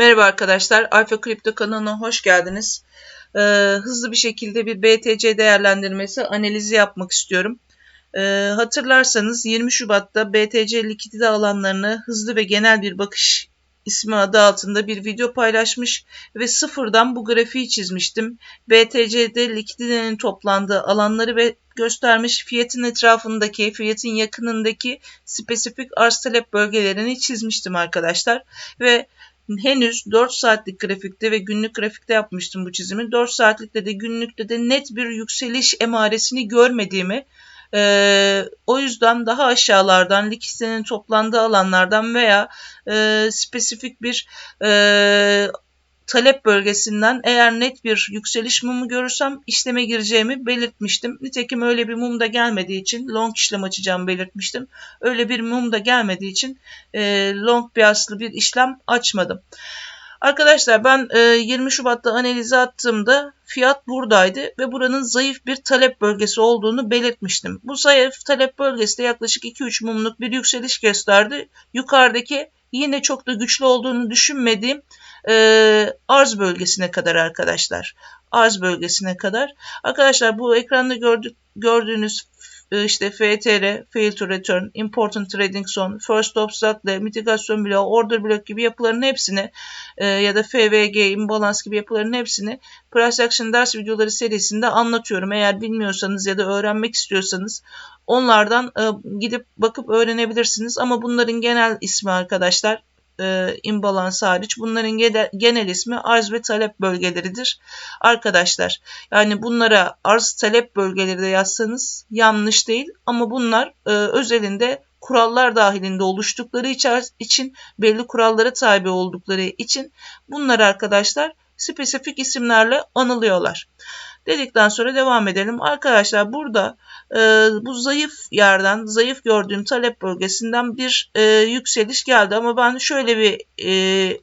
Merhaba arkadaşlar, Alfa Kripto kanalına hoş geldiniz. Ee, hızlı bir şekilde bir BTC değerlendirmesi analizi yapmak istiyorum. Ee, hatırlarsanız 20 Şubat'ta BTC likidite alanlarını hızlı ve genel bir bakış ismi adı altında bir video paylaşmış ve sıfırdan bu grafiği çizmiştim. BTC'de likiditenin toplandığı alanları ve göstermiş fiyatın etrafındaki, fiyatın yakınındaki spesifik arz talep bölgelerini çizmiştim arkadaşlar. Ve henüz 4 saatlik grafikte ve günlük grafikte yapmıştım bu çizimi. 4 saatlikte de günlükte de net bir yükseliş emaresini görmediğimi e, o yüzden daha aşağılardan likiditenin toplandığı alanlardan veya e, spesifik bir e, talep bölgesinden eğer net bir yükseliş mumu görürsem işleme gireceğimi belirtmiştim. Nitekim öyle bir mum da gelmediği için long işlem açacağımı belirtmiştim. Öyle bir mum da gelmediği için e, long piyaslı bir işlem açmadım. Arkadaşlar ben e, 20 Şubat'ta analize attığımda fiyat buradaydı ve buranın zayıf bir talep bölgesi olduğunu belirtmiştim. Bu zayıf talep bölgesi de yaklaşık 2-3 mumluk bir yükseliş gösterdi. Yukarıdaki yine çok da güçlü olduğunu düşünmediğim e, arz bölgesine kadar arkadaşlar. Arz bölgesine kadar. Arkadaşlar bu ekranda gördük, gördüğünüz e, işte FTR, Fail to Return, Important Trading Zone, First Stop, mitigasyon bloğu, order block gibi yapıların hepsini e, ya da FVG, imbalance gibi yapıların hepsini Price Action ders videoları serisinde anlatıyorum. Eğer bilmiyorsanız ya da öğrenmek istiyorsanız onlardan e, gidip bakıp öğrenebilirsiniz. Ama bunların genel ismi arkadaşlar e, imbalans hariç bunların genel ismi arz ve talep bölgeleridir. Arkadaşlar yani bunlara arz talep bölgeleri de yazsanız yanlış değil ama bunlar e, özelinde kurallar dahilinde oluştukları için belli kurallara tabi oldukları için bunlar arkadaşlar spesifik isimlerle anılıyorlar. Dedikten sonra devam edelim. Arkadaşlar burada e, bu zayıf yerden, zayıf gördüğüm talep bölgesinden bir e, yükseliş geldi. Ama ben şöyle bir e,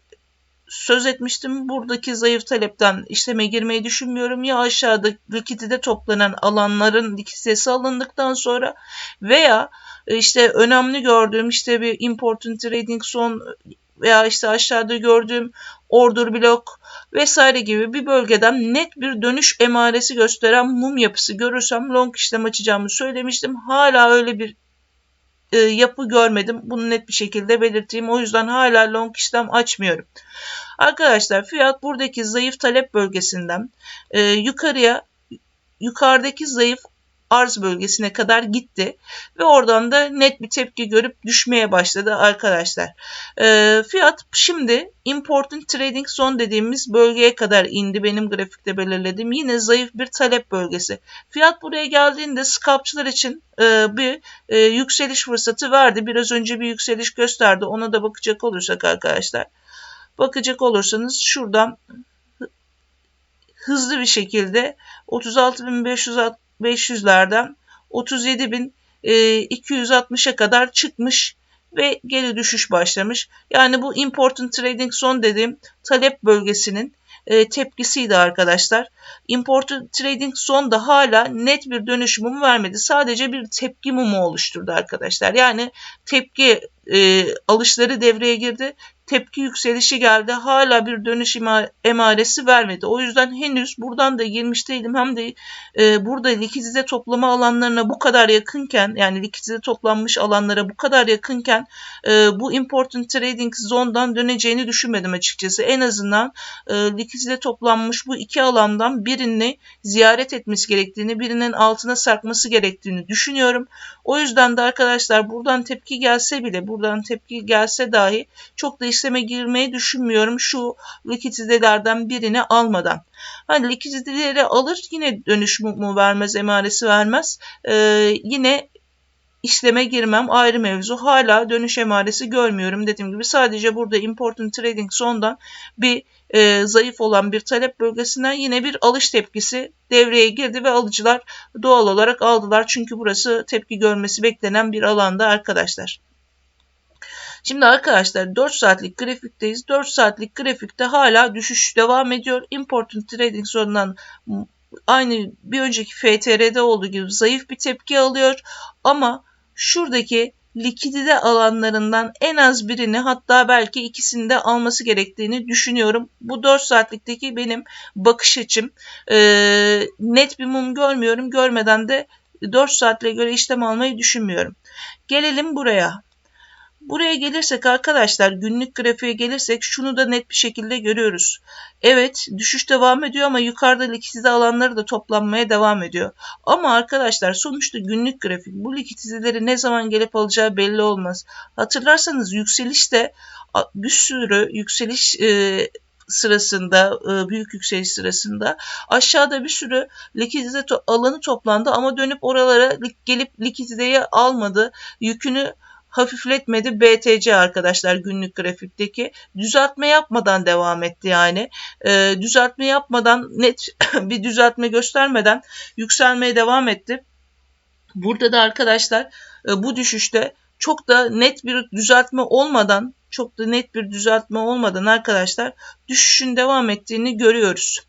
söz etmiştim. Buradaki zayıf talepten işleme girmeyi düşünmüyorum. Ya aşağıda likidite toplanan alanların likiditesi alındıktan sonra veya işte önemli gördüğüm işte bir important trading zone veya işte aşağıda gördüğüm order blok vesaire gibi bir bölgeden net bir dönüş emaresi gösteren mum yapısı görürsem long işlem açacağımı söylemiştim. Hala öyle bir e, yapı görmedim. Bunu net bir şekilde belirteyim. O yüzden hala long işlem açmıyorum. Arkadaşlar fiyat buradaki zayıf talep bölgesinden e, yukarıya yukarıdaki zayıf arz bölgesine kadar gitti ve oradan da net bir tepki görüp düşmeye başladı arkadaşlar. E, fiyat şimdi important trading zone dediğimiz bölgeye kadar indi benim grafikte belirledim. Yine zayıf bir talep bölgesi. Fiyat buraya geldiğinde scalpçılar için e, bir e, yükseliş fırsatı verdi. Biraz önce bir yükseliş gösterdi. Ona da bakacak olursak arkadaşlar. Bakacak olursanız şuradan hızlı bir şekilde 36.560 500'lerden 37.260'a kadar çıkmış ve geri düşüş başlamış. Yani bu important trading zone dediğim talep bölgesinin e, tepkisiydi arkadaşlar. Important trading zone da hala net bir dönüş mumu vermedi. Sadece bir tepki mumu oluşturdu arkadaşlar. Yani tepki e, alışları devreye girdi tepki yükselişi geldi. Hala bir dönüş emaresi vermedi. O yüzden henüz buradan da girmiş değilim. Hem de e, burada likidite toplama alanlarına bu kadar yakınken yani likidite toplanmış alanlara bu kadar yakınken e, bu important trading zone'dan döneceğini düşünmedim açıkçası. En azından e, likidite toplanmış bu iki alandan birini ziyaret etmesi gerektiğini, birinin altına sarkması gerektiğini düşünüyorum. O yüzden de arkadaşlar buradan tepki gelse bile, buradan tepki gelse dahi çok da işleme girmeyi düşünmüyorum şu likiditelerden birini almadan. Hani likiditeleri alır yine dönüş mu vermez, emaresi vermez. Ee, yine işleme girmem ayrı mevzu. Hala dönüş emaresi görmüyorum. Dediğim gibi sadece burada important trading zone'dan bir e, zayıf olan bir talep bölgesinden yine bir alış tepkisi devreye girdi ve alıcılar doğal olarak aldılar. Çünkü burası tepki görmesi beklenen bir alanda arkadaşlar. Şimdi arkadaşlar 4 saatlik grafikteyiz. 4 saatlik grafikte hala düşüş devam ediyor. Important Trading Zone'dan aynı bir önceki FTR'de olduğu gibi zayıf bir tepki alıyor. Ama şuradaki likidite alanlarından en az birini hatta belki ikisini de alması gerektiğini düşünüyorum. Bu 4 saatlikteki benim bakış açım. E, net bir mum görmüyorum. Görmeden de 4 saatle göre işlem almayı düşünmüyorum. Gelelim buraya. Buraya gelirsek arkadaşlar günlük grafiğe gelirsek şunu da net bir şekilde görüyoruz. Evet düşüş devam ediyor ama yukarıda likidite alanları da toplanmaya devam ediyor. Ama arkadaşlar sonuçta günlük grafik bu likiditeleri ne zaman gelip alacağı belli olmaz. Hatırlarsanız yükselişte bir sürü yükseliş e, sırasında e, büyük yükseliş sırasında aşağıda bir sürü likidite alanı toplandı ama dönüp oralara gelip likiditeyi almadı. Yükünü hafifletmedi BTC arkadaşlar günlük grafikteki. Düzeltme yapmadan devam etti yani. E, düzeltme yapmadan net bir düzeltme göstermeden yükselmeye devam etti. Burada da arkadaşlar e, bu düşüşte çok da net bir düzeltme olmadan çok da net bir düzeltme olmadan arkadaşlar düşüşün devam ettiğini görüyoruz.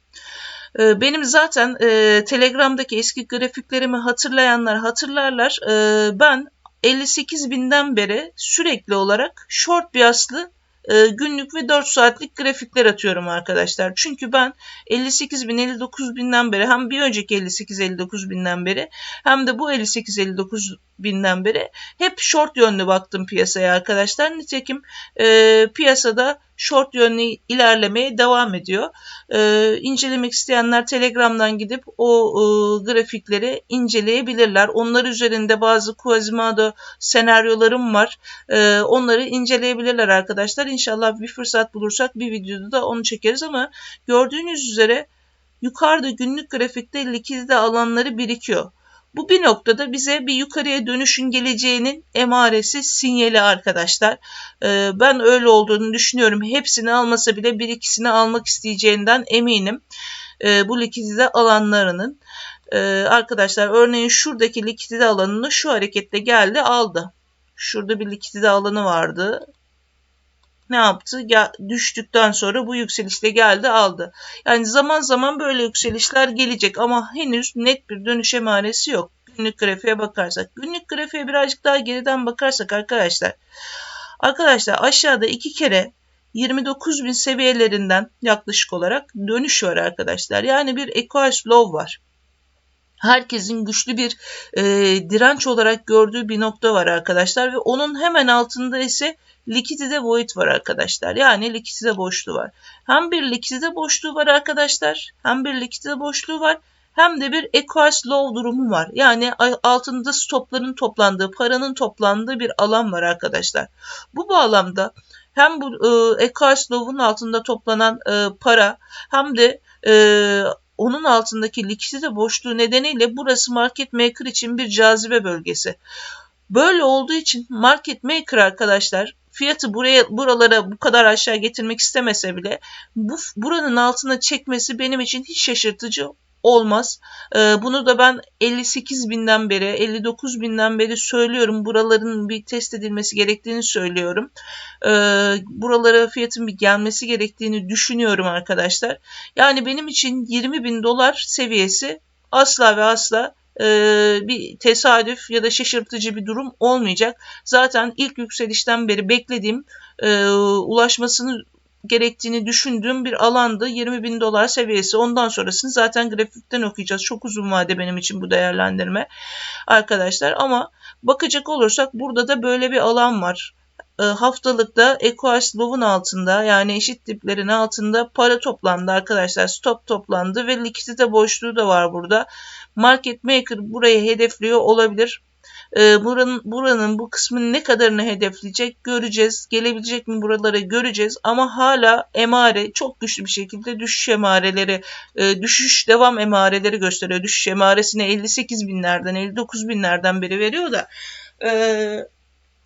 E, benim zaten e, Telegram'daki eski grafiklerimi hatırlayanlar hatırlarlar. E, ben 58 binden beri sürekli olarak short biaslı e, günlük ve 4 saatlik grafikler atıyorum arkadaşlar. Çünkü ben 58 bin 59 binden beri hem bir önceki 58 59 binden beri hem de bu 58 59 binden beri hep short yönlü baktım piyasaya arkadaşlar. Nitekim e, piyasada short yönlü ilerlemeye devam ediyor. E, incelemek isteyenler Telegram'dan gidip o e, grafikleri inceleyebilirler. Onlar üzerinde bazı Quasimodo senaryolarım var. E, onları inceleyebilirler arkadaşlar. İnşallah bir fırsat bulursak bir videoda da onu çekeriz ama gördüğünüz üzere yukarıda günlük grafikte likidite alanları birikiyor. Bu bir noktada bize bir yukarıya dönüşün geleceğinin emaresi, sinyali arkadaşlar. Ee, ben öyle olduğunu düşünüyorum. Hepsini almasa bile bir ikisini almak isteyeceğinden eminim. Ee, bu likidite alanlarının. Ee, arkadaşlar örneğin şuradaki likidite alanını şu harekette geldi aldı. Şurada bir likidite alanı vardı ne yaptı? Gel, düştükten sonra bu yükselişte geldi aldı. Yani zaman zaman böyle yükselişler gelecek ama henüz net bir dönüş emaresi yok. Günlük grafiğe bakarsak. Günlük grafiğe birazcık daha geriden bakarsak arkadaşlar. Arkadaşlar aşağıda iki kere 29 bin seviyelerinden yaklaşık olarak dönüş var arkadaşlar. Yani bir equals low var herkesin güçlü bir e, direnç olarak gördüğü bir nokta var arkadaşlar ve onun hemen altında ise likidite void var arkadaşlar. Yani likidite boşluğu var. Hem bir likidite boşluğu var arkadaşlar. Hem bir likidite boşluğu var. Hem de bir equals low durumu var. Yani altında stopların toplandığı, paranın toplandığı bir alan var arkadaşlar. Bu bağlamda hem bu e, equals low'un altında toplanan e, para hem de e, onun altındaki likidite boşluğu nedeniyle burası market maker için bir cazibe bölgesi. Böyle olduğu için market maker arkadaşlar fiyatı buraya buralara bu kadar aşağı getirmek istemese bile bu buranın altına çekmesi benim için hiç şaşırtıcı olmaz. Ee, bunu da ben 58 binden beri 59 binden beri söylüyorum. Buraların bir test edilmesi gerektiğini söylüyorum. Ee, buralara fiyatın bir gelmesi gerektiğini düşünüyorum arkadaşlar. Yani benim için 20 bin dolar seviyesi asla ve asla e, bir tesadüf ya da şaşırtıcı bir durum olmayacak. Zaten ilk yükselişten beri beklediğim e, ulaşmasını gerektiğini düşündüğüm bir alandı. 20 bin dolar seviyesi. Ondan sonrasını zaten grafikten okuyacağız. Çok uzun vade benim için bu değerlendirme arkadaşlar. Ama bakacak olursak burada da böyle bir alan var. E, haftalıkta Equals Low'un altında yani eşit diplerin altında para toplandı arkadaşlar. Stop toplandı ve likidite boşluğu da var burada. Market Maker burayı hedefliyor olabilir. E, buranın, buranın bu kısmını ne kadarını hedefleyecek göreceğiz. Gelebilecek mi buralara göreceğiz. Ama hala emare çok güçlü bir şekilde düşüş emareleri, e, düşüş devam emareleri gösteriyor. Düşüş emaresini 58 binlerden 59 binlerden beri veriyor da. E,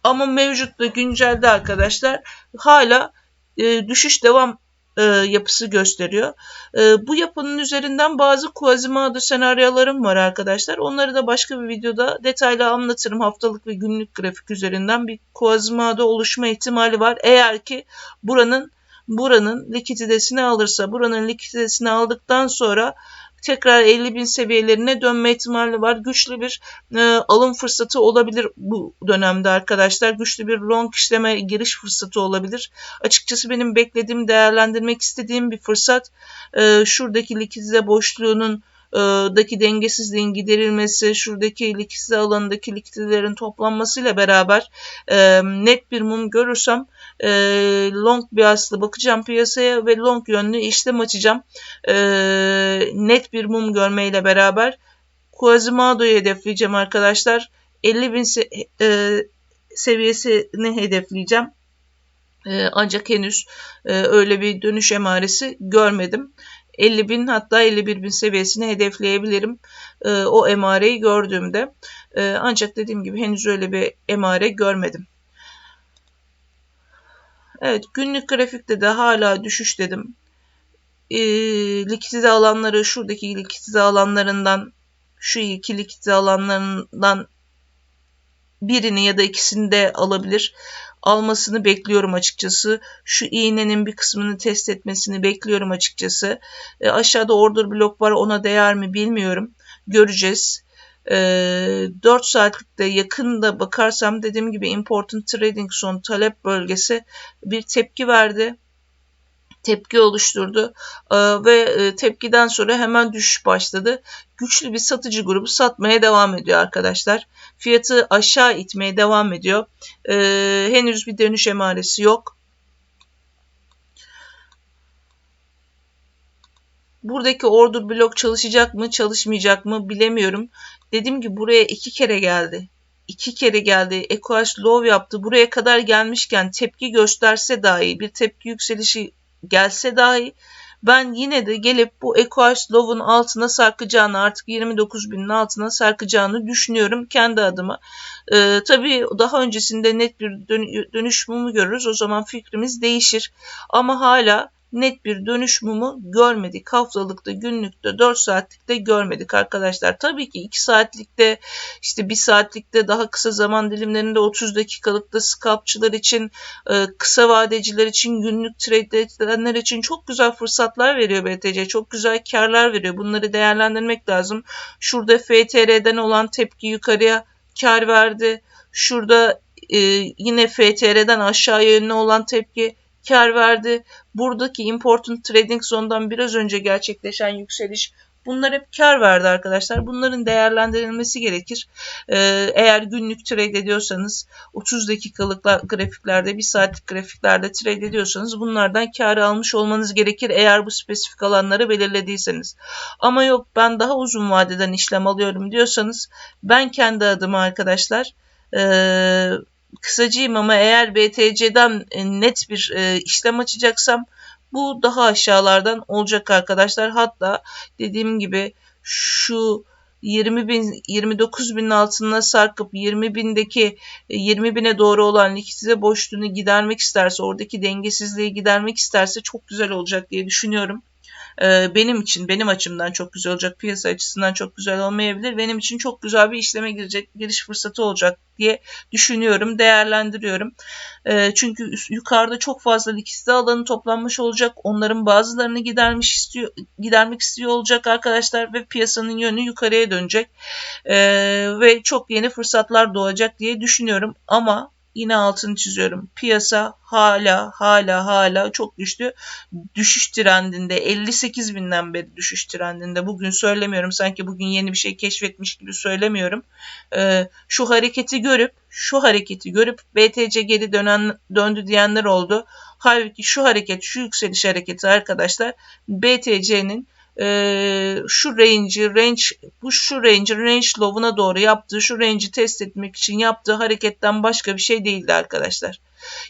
ama mevcutta güncelde arkadaşlar hala e, düşüş devam e, yapısı gösteriyor. E, bu yapının üzerinden bazı Quasimodo senaryolarım var arkadaşlar. Onları da başka bir videoda detaylı anlatırım. Haftalık ve günlük grafik üzerinden bir Quasimodo oluşma ihtimali var. Eğer ki buranın buranın likiditesini alırsa, buranın likiditesini aldıktan sonra tekrar 50 bin seviyelerine dönme ihtimali var. Güçlü bir e, alım fırsatı olabilir bu dönemde arkadaşlar. Güçlü bir long işleme giriş fırsatı olabilir. Açıkçası benim beklediğim, değerlendirmek istediğim bir fırsat. E, şuradaki likidite boşluğunun daki dengesizliğin giderilmesi, şuradaki likidite alanındaki likiditelerin toplanmasıyla beraber e, net bir mum görürsem e, long bir aslı bakacağım piyasaya ve long yönlü işlem açacağım. E, net bir mum görmeyle beraber Quasimodo'yu hedefleyeceğim arkadaşlar. 50 bin se e, seviyesini hedefleyeceğim. E, ancak henüz e, öyle bir dönüş emaresi görmedim. 50 bin hatta 51 bin seviyesini hedefleyebilirim e, o emareyi gördüğümde. E, ancak dediğim gibi henüz öyle bir emare görmedim. Evet günlük grafikte de hala düşüş dedim. E, likidite alanları şuradaki likidite alanlarından şu iki likidite alanlarından birini ya da ikisini de alabilir almasını bekliyorum açıkçası. Şu iğnenin bir kısmını test etmesini bekliyorum açıkçası. E, aşağıda order blok var ona değer mi bilmiyorum. Göreceğiz. E, 4 saatlikte yakında bakarsam dediğim gibi important trading zone talep bölgesi bir tepki verdi tepki oluşturdu ee, ve e, tepkiden sonra hemen düşüş başladı. Güçlü bir satıcı grubu satmaya devam ediyor arkadaşlar. Fiyatı aşağı itmeye devam ediyor. Ee, henüz bir dönüş emaresi yok. Buradaki order blok çalışacak mı çalışmayacak mı bilemiyorum. Dediğim gibi buraya iki kere geldi. İki kere geldi. EQH low yaptı. Buraya kadar gelmişken tepki gösterse dahi bir tepki yükselişi gelse dahi ben yine de gelip bu EQH Love'un altına sarkacağını artık 29 binin altına sarkacağını düşünüyorum kendi adıma. Ee, tabii daha öncesinde net bir dönüş mumu görürüz o zaman fikrimiz değişir. Ama hala net bir dönüş görmedik. Haftalıkta, günlükte, 4 saatlikte görmedik arkadaşlar. Tabii ki 2 saatlikte, işte 1 saatlikte daha kısa zaman dilimlerinde 30 dakikalıkta scalpçılar için, e, kısa vadeciler için, günlük trade edenler için çok güzel fırsatlar veriyor BTC. Çok güzel karlar veriyor. Bunları değerlendirmek lazım. Şurada FTR'den olan tepki yukarıya kar verdi. Şurada e, yine FTR'den aşağı yönlü olan tepki kar verdi. Buradaki important trading zone'dan biraz önce gerçekleşen yükseliş Bunlar hep kar verdi arkadaşlar. Bunların değerlendirilmesi gerekir. Ee, eğer günlük trade ediyorsanız 30 dakikalık grafiklerde 1 saatlik grafiklerde trade ediyorsanız bunlardan kar almış olmanız gerekir eğer bu spesifik alanları belirlediyseniz. Ama yok ben daha uzun vadeden işlem alıyorum diyorsanız ben kendi adıma arkadaşlar ee, kısacıyım ama eğer BTC'den e, net bir e, işlem açacaksam bu daha aşağılardan olacak arkadaşlar. Hatta dediğim gibi şu 20 bin 29 binin altına sarkıp 20 bindeki 20 e, bine doğru olan likidite boşluğunu gidermek isterse oradaki dengesizliği gidermek isterse çok güzel olacak diye düşünüyorum. Ee, benim için, benim açımdan çok güzel olacak. Piyasa açısından çok güzel olmayabilir. Benim için çok güzel bir işleme girecek, giriş fırsatı olacak diye düşünüyorum, değerlendiriyorum. Ee, çünkü yukarıda çok fazla likidite alanı toplanmış olacak. Onların bazılarını gidermiş istiyor, gidermek istiyor olacak arkadaşlar ve piyasanın yönü yukarıya dönecek. Ee, ve çok yeni fırsatlar doğacak diye düşünüyorum. Ama yine altını çiziyorum. Piyasa hala hala hala çok güçlü düşüş trendinde 58 binden beri düşüş trendinde. Bugün söylemiyorum sanki bugün yeni bir şey keşfetmiş gibi söylemiyorum. Ee, şu hareketi görüp şu hareketi görüp BTC geri dönen döndü diyenler oldu. Halbuki şu hareket şu yükseliş hareketi arkadaşlar BTC'nin e, şu range'i range bu şu range range low'una doğru yaptığı şu range'i test etmek için yaptığı hareketten başka bir şey değildi arkadaşlar.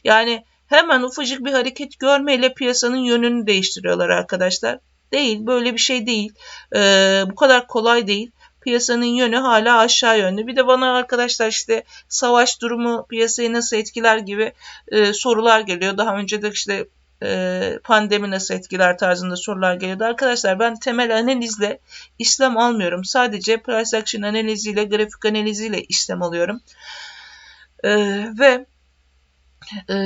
Yani hemen ufacık bir hareket görmeyle piyasanın yönünü değiştiriyorlar arkadaşlar. Değil böyle bir şey değil. E, bu kadar kolay değil. Piyasanın yönü hala aşağı yönlü. Bir de bana arkadaşlar işte savaş durumu piyasayı nasıl etkiler gibi e, sorular geliyor. Daha önce de işte e, pandemi nasıl etkiler tarzında sorular geliyordu. Arkadaşlar ben temel analizle işlem almıyorum. Sadece price action analiziyle, grafik analiziyle işlem alıyorum. E, ve e,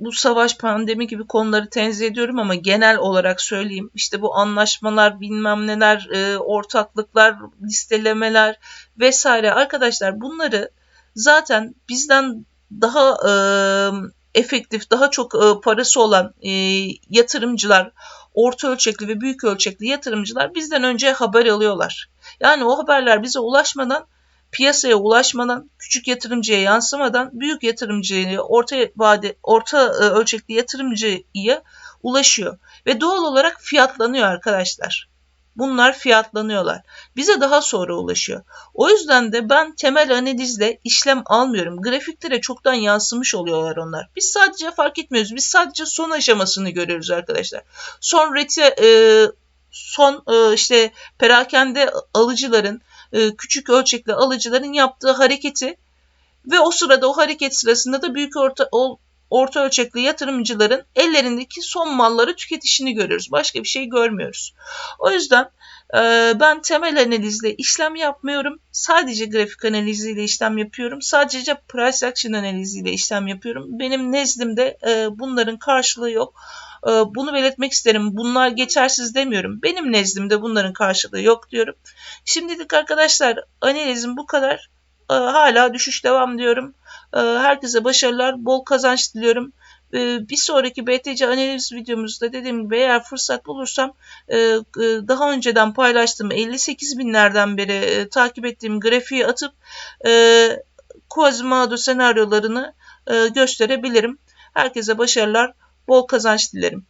bu savaş, pandemi gibi konuları tenzih ediyorum ama genel olarak söyleyeyim. İşte bu anlaşmalar, bilmem neler, ortaklıklar, listelemeler vesaire arkadaşlar bunları zaten bizden daha e, efektif, daha çok e, parası olan e, yatırımcılar, orta ölçekli ve büyük ölçekli yatırımcılar bizden önce haber alıyorlar. Yani o haberler bize ulaşmadan piyasaya ulaşmadan, küçük yatırımcıya yansımadan büyük yatırımcıya, orta vade, orta e, ölçekli yatırımcıya ulaşıyor ve doğal olarak fiyatlanıyor arkadaşlar. Bunlar fiyatlanıyorlar. Bize daha sonra ulaşıyor. O yüzden de ben temel analizle işlem almıyorum. Grafiklere çoktan yansımış oluyorlar onlar. Biz sadece fark etmiyoruz. Biz sadece son aşamasını görüyoruz arkadaşlar. Son reti, e, son e, işte perakende alıcıların e, küçük ölçekli alıcıların yaptığı hareketi ve o sırada o hareket sırasında da büyük orta orta ölçekli yatırımcıların ellerindeki son malları tüketişini görüyoruz. Başka bir şey görmüyoruz. O yüzden e, ben temel analizle işlem yapmıyorum. Sadece grafik analiziyle işlem yapıyorum. Sadece price action analiziyle işlem yapıyorum. Benim nezdimde e, bunların karşılığı yok. E, bunu belirtmek isterim. Bunlar geçersiz demiyorum. Benim nezdimde bunların karşılığı yok diyorum. Şimdilik arkadaşlar analizim bu kadar. Hala düşüş devam diyorum. Herkese başarılar, bol kazanç diliyorum. Bir sonraki BTC analiz videomuzda dediğim gibi eğer fırsat bulursam daha önceden paylaştığım 58 binlerden beri takip ettiğim grafiği atıp Quasimodo senaryolarını gösterebilirim. Herkese başarılar, bol kazanç dilerim.